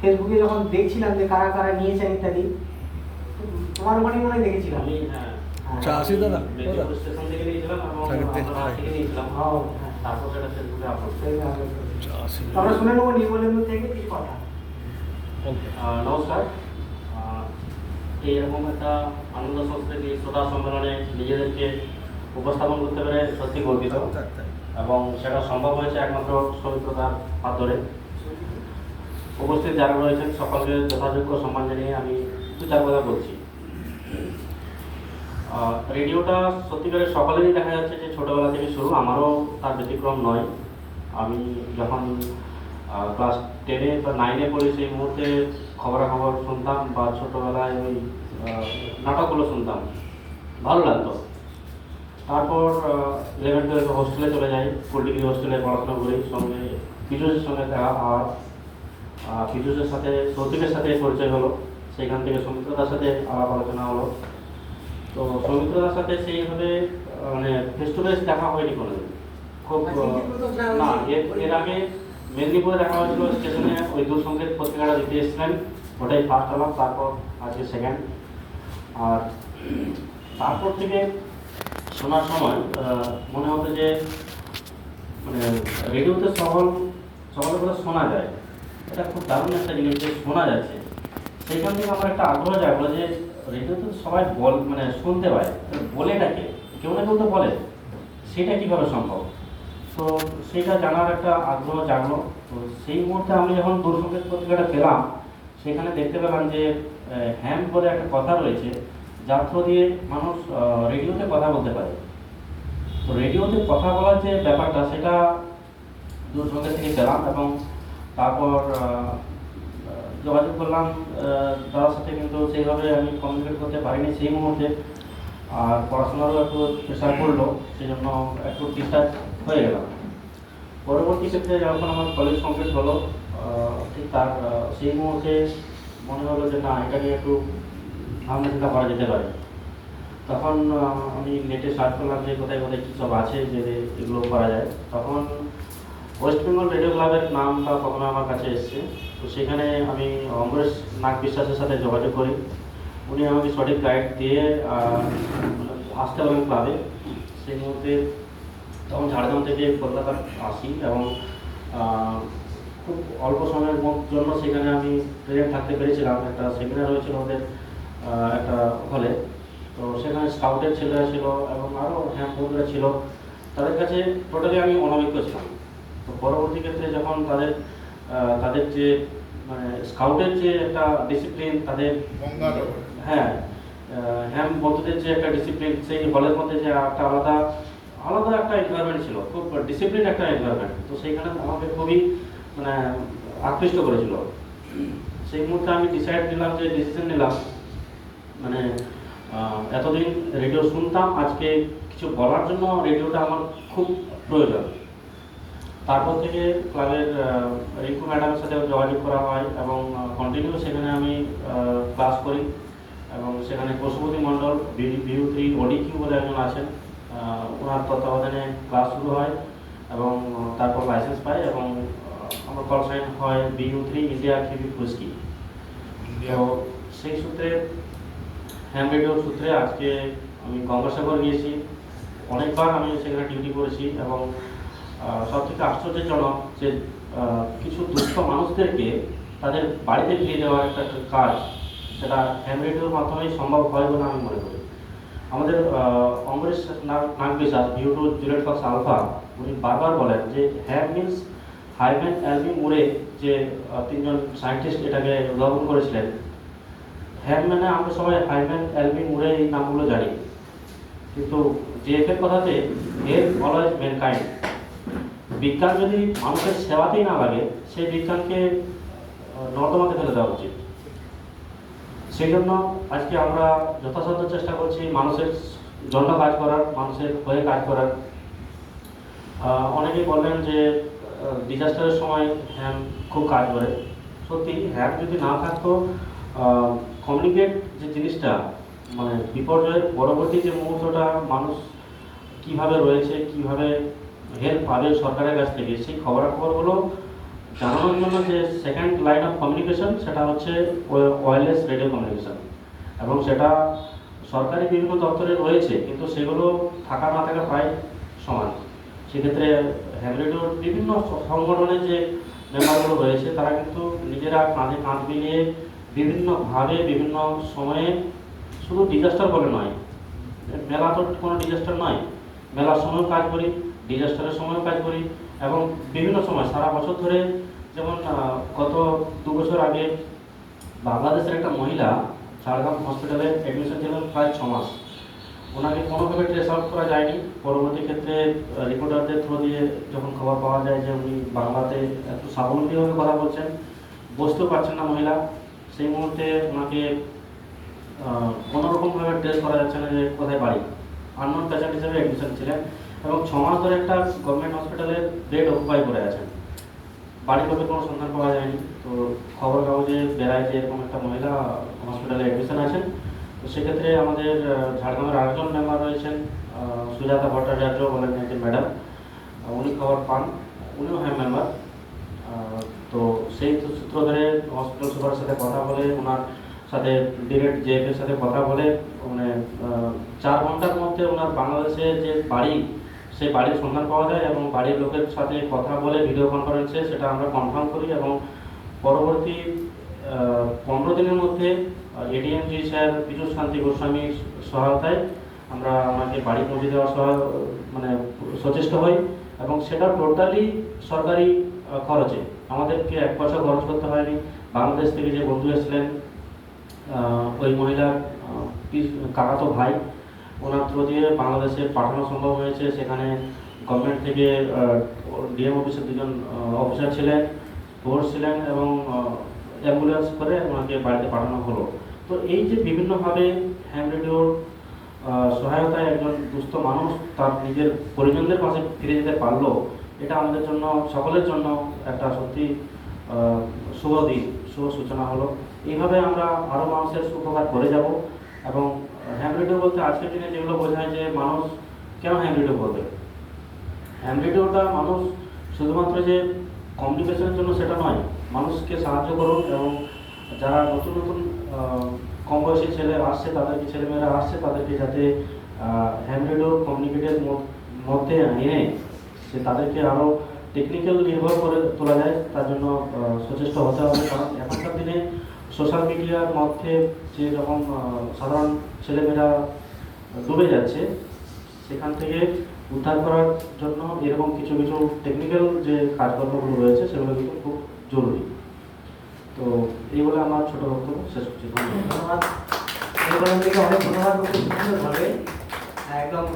ফেসবুকে যখন দেখছিলাম যে কারা কারা নিয়েছেন ইত্যাদি তোমার মনে হয় দেখেছিলাম? হ্যাঁ। থেকে নিয়েছিলাম এবং আমরা হ্যাঁ। আমরা শুনে নেব নির্মলেন্দু থেকে কিছু কথা। নমস্কার। এইরকম একটা আনন্দ সংস্কৃতি শ্রোতা সম্মেলনে নিজেদেরকে উপস্থাপন করতে পেরে সত্যি গর্বিত। এবং সেটা সম্ভব হয়েছে একমাত্র সৌমিত্রতার হাত ধরে উপস্থিত যারা রয়েছেন, সকলকে যথাযোগ্য সম্মান জানিয়ে আমি দু চার কথা বলছি। রেডিওটা সত্যিকারের সকলেরই দেখা যাচ্ছে যে ছোটবেলা থেকে শুরু, আমারও তার ব্যতিক্রম নয়। আমি যখন ক্লাস টেনে বা নাইনে পড়ি, সেই মুহূর্তে খবরাখবর শুনতাম বা ছোটোবেলায় ওই নাটকগুলো শুনতাম। ভালো লাগতো। তারপর ইলেভেন টুয়েলভে হোস্টেলে চলে যাই ফুল ডিগ্রি হোস্টেলে পড়াশোনা করি, সঙ্গে পিজুসের সঙ্গে দেখা আর পিজুসের সাথে সৌতিকের সাথে পরিচয় হলো। সেইখান থেকে সৌমিত্রদার সাথে আলাপ আলোচনা হলো। তো সৌমিত্রদার সাথে সেইভাবে মানে ফেস টু ফেস দেখা হয়নি কোনোদিন। খুব আহ, না এর এর আগে মেদিনীপুরে দেখা হয়েছিল স্টেশনে ওই দূর সংকেত পত্রিকাটা দিতে এসেছিলেন। ওটাই ফার্স্ট আলাপ তারপর আজকে সেকেন্ড আর তারপর থেকে শোনার সময় মনে হতো যে মানে রেডিওতে সকল সকলের কথা শোনা যায়। এটা খুব দারুণ একটা জিনিস যে শোনা যাচ্ছে। সেইখান থেকে আমার একটা আগ্রহ জাগলো যে রেডিওতে তো সবাই বল মানে শুনতে পায়। বলে বলেটাকে কেউ না কেউ তো বলে। সেটা কীভাবে সম্ভব? তো সেটা জানার একটা আগ্রহ জাগলো। তো সেই মুহূর্তে আমি যখন দূরসংকেত পত্রিকাটা পেলাম, সেখানে দেখতে পেলাম যে হ্যাম বলে একটা কথা রয়েছে, যার থ্রু দিয়ে মানুষ রেডিওতে কথা বলতে পারে। তো রেডিওতে কথা বলার যে ব্যাপারটা, সেটা দূরসংকেত থেকে পেলাম এবং তারপর যোগাযোগ করলাম তার সাথে কিন্তু সেইভাবে আমি কমিউনিকেট করতে পারিনি সেই মুহূর্তে। আর পড়াশোনারও একটু প্রেশার পড়ল সেই জন্য একটু ডিস্টার্ব হয়ে গেলাম। পরবর্তী ক্ষেত্রে যখন আমার কলেজ কমপ্লিট হলো ঠিক তার সেই মুহূর্তে মনে হলো যে না এটা নিয়ে একটু ভাবনা চিন্তা করা যেতে পারে। তখন আমি নেটে সার্চ করলাম যে কোথায় কোথায় কী সব আছে যে এগুলো করা যায়। তখন ওয়েস্ট বেঙ্গল রেডিও ক্লাবের নামটা প্রথমে আমার কাছে এসেছে। তো সেখানে আমি অমরেশ নাগ বিশ্বাসের সাথে যোগাযোগ করি। উনি আমাকে সঠিক গাইড দিয়ে আসতে বলেন ক্লাবে সেই মুহূর্তে তখন ঝাড়গ্রাম থেকে কলকাতা আসি এবং খুব অল্প সময়ের জন্য সেখানে আমি প্রেজেন্ট থাকতে পেরেছিলাম। একটা সেমিনার হয়েছিল ওদের একটা হলে তো সেখানে স্কাউটের ছেলেরা ছিল এবং আরও হ্যাঁ বন্ধুরা ছিল। তাদের কাছে টোটালি আমি অনভিজ্ঞ ছিলাম। তো পরবর্তী ক্ষেত্রে যখন তাদের তাদের যে মানে স্কাউটের যে একটা ডিসিপ্লিন তাদের হ্যাঁ হ্যাম বন্ধুদের যে একটা ডিসিপ্লিন সেই হলের মধ্যে যে একটা আলাদা আলাদা একটা এনভায়রনমেন্ট ছিল খুব ডিসিপ্লিন একটা এনভায়রনমেন্ট তো সেইখানে আমাকে খুবই মানে আকৃষ্ট করেছিল। সেই মুহূর্তে আমি ডিসাইড নিলাম যে ডিসিশন নিলাম। মানে এতদিন রেডিও শুনতাম আজকে কিছু বলার জন্য রেডিওটা আমার খুব প্রয়োজন। তারপর থেকে ক্লাবের রিঙ্কু ম্যাডামের সাথে যোগাযোগ করা হয় এবং কন্টিনিউ সেখানে আমি ক্লাস করি। এবং সেখানে Pashupati Mondal V U three O D Q বলে একজন আছেন। ওনার তত্ত্বাবধানে ক্লাস শুরু হয় এবং তারপর লাইসেন্স পাই এবং আমার কল সাইন হয় বিউ থ্রি ইন্ডিয়া কিউবি ফুসকি তো সেই সূত্রে হ্যাম রেডিওর সূত্রে আজকে আমি গঙ্গাসাগর গিয়েছি। অনেকবার আমি সেখানে ডিউটি করেছি এবং সব থেকে আশ্চর্যজনক যে কিছু দুঃস্থ মানুষদেরকে তাদের বাড়িতে ফিরে দেওয়ার একটা কাজ সেটা হ্যাম রেডিওর মাধ্যমেই সম্ভব হয় বলে আমি মনে করি। আমাদের Amaresh Nag- Nag Biswas V U two Juliet fox alpha উনি বারবার বলেন যে হ্যাম মিনস হাইভেন অ্যালবি মুরে যে তিনজন সায়েন্টিস্ট এটাকে উদ্ভাবন করেছিলেন। হ্যাম মানে আমরা সবাই হাইভেন অ্যালবি মুরে এই নামগুলো জানি। কিন্তু জিএফের কথাতে হেল্প অলওয়েজ ম্যানকাইন্ড বিজ্ঞান যদি মানুষের সেবাতেই না লাগে, সেই বিজ্ঞানকে নর্দমাতে ফেলে দেওয়া উচিত। সেই জন্য আজকে আমরা যথাসাধ্য চেষ্টা করছি মানুষের জন্য কাজ করার, মানুষের হয়ে কাজ করার। অনেকেই বললেন যে ডিজাস্টারের সময় হ্যাম খুব কাজ করে। সত্যি হ্যাম যদি না থাকতো কমিউনিকেট যে জিনিসটা মানে বিপর্যয়ের পরবর্তী যে মুহূর্তটা মানুষ কীভাবে রয়েছে, কীভাবে হেল্প পাবে সরকারের কাছ থেকে সেই খবরাখবরগুলো জানানোর জন্য যে সেকেন্ড লাইন অফ কমিউনিকেশন সেটা হচ্ছে ওয়্যারলেস রেডিও কমিউনিকেশন এবং সেটা সরকারি বিভিন্ন দপ্তরে রয়েছে, কিন্তু সেগুলো থাকা না থাকা প্রায় সমান। সেক্ষেত্রে হ্যাম রেডিওর বিভিন্ন সংগঠনের যে মেম্বারগুলো রয়েছে, তারা কিন্তু নিজেরা কাঁধে কাঁধ মিলিয়ে বিভিন্নভাবে বিভিন্ন সময়ে শুধু ডিজাস্টার বলে নয়, মেলা তো কোনো ডিজাস্টার নয় মেলার সময়ও কাজ করি। ডিজাস্টারের সময়ও কাজ করি এবং বিভিন্ন সময় সারা বছর ধরে যেমন গত দু বছর আগে বাংলাদেশের একটা মহিলা ঝাড়গ্রাম হসপিটালে অ্যাডমিশন ছিলেন প্রায় ছ মাস। ওনাকে কোনোভাবে ট্রেস আউট করা যায়নি। পরবর্তী ক্ষেত্রে রিপোর্টারদের থ্রু দিয়ে যখন খবর পাওয়া যায় যে উনি বাংলাতে একটু স্বাবলম্বীভাবে কথা বলছেন বসতেও পারছেন না মহিলা। সেই মুহূর্তে ওনাকে কোনোরকমভাবে টেস্ট করা যাচ্ছে না যে কোথায় বাড়ি। আননোন পেশেন্ট হিসেবে অ্যাডমিশন ছিলেন। এবং ছ মাস ধরে একটা গভর্নমেন্ট হসপিটালে বেড অকুপাই করে আছেন বাড়ির লোকের কোনো সন্ধান পাওয়া যায়নি। তো খবর কাগজে বেড়ায় যে এরকম একটা মহিলা হসপিটালে অ্যাডমিশন আছেন, তো সেক্ষেত্রে আমাদের ঝাড়গ্রামের আরেকজন মেম্বার রয়েছেন সুজাতা ভট্টাচার্য বলেন একজন ম্যাডাম উনি খবর পান, উনিও হ্যাঁ মেম্বার তো সেই সূত্র ধরে হসপিটাল সুপারের সাথে কথা বলে ওনার সাথে ডিরেক্ট জেএফের সাথে কথা বলে মানে চার ঘণ্টার মধ্যে ওনার বাংলাদেশে যে বাড়ি সেই বাড়ির সন্ধান পাওয়া যায় এবং বাড়ির লোকের সাথে কথা বলে ভিডিও কনফারেন্সে সেটা আমরা কনফার্ম করি এবং পরবর্তী পনেরো দিনের মধ্যে এডিএমজি স্যার বিজু শান্তি গোস্বামীর সহায়তায় আমরা আমাকে বাড়ি পৌঁছে দেওয়ার সহায় মানে সচেষ্ট হই এবং সেটা টোটালি সরকারি খরচে। আমাদেরকে এক পয়সা খরচ করতে হয়নি। বাংলাদেশ থেকে যে বন্ধু এসেছিলেন ওই মহিলার কাকাতো ভাই ওনার থ্রু দিয়ে বাংলাদেশে পাঠানো সম্ভব হয়েছে। সেখানে গভর্নমেন্ট থেকে ডিএম অফিসের দুজন অফিসার ছিলেন ফোর্স ছিলেন এবং অ্যাম্বুলেন্স করে ওনাকে বাড়িতে পাঠানো হলো। তো এই যে বিভিন্নভাবে হ্যাম রেডিওর সহায়তায় একজন দুস্থ মানুষ তার নিজের পরিজনদের পাশে ফিরে যেতে পারল, এটা আমাদের জন্য, সকলের জন্য একটা সত্যি শুভ দিন, শুভ সূচনা হলো। এইভাবে আমরা আরও মানুষের সুপকার করে যাব এবং হ্যাম বলতে আজকের দিনে যেগুলো বোঝায় যে মানুষ কেন হ্যাম রেডিও করবে হ্যাম মানুষ শুধুমাত্র যে কমিউনিকেশনের জন্য সেটা নয়, মানুষকে সাহায্য করুন এবং যারা নতুন নতুন কম বয়সী ছেলে আসছে তাদেরকে, ছেলেমেয়েরা আসছে তাদেরকে যাতে হ্যাম কমিউনিকেটের মধ্যে এনে সে তাদেরকে আরও টেকনিক্যাল নির্ভর করে তোলা যায়, তার জন্য সচেষ্ট হতে হবে। কারণ এখনকার দিনে সোশ্যাল মিডিয়ার মধ্যে যে রকম সাধারণ ছেলেমেয়েরা ডুবে যাচ্ছে, সেখান থেকে উদ্ধার করার জন্য এরকম কিছু কিছু টেকনিক্যাল যে কাজকর্মগুলো রয়েছে, সেগুলো কিন্তু খুব জরুরি। তো এই বলে আমার ছোট বক্তব্য শেষ করছি। ধন্যবাদ। অনেক ধন্যবাদ। একদম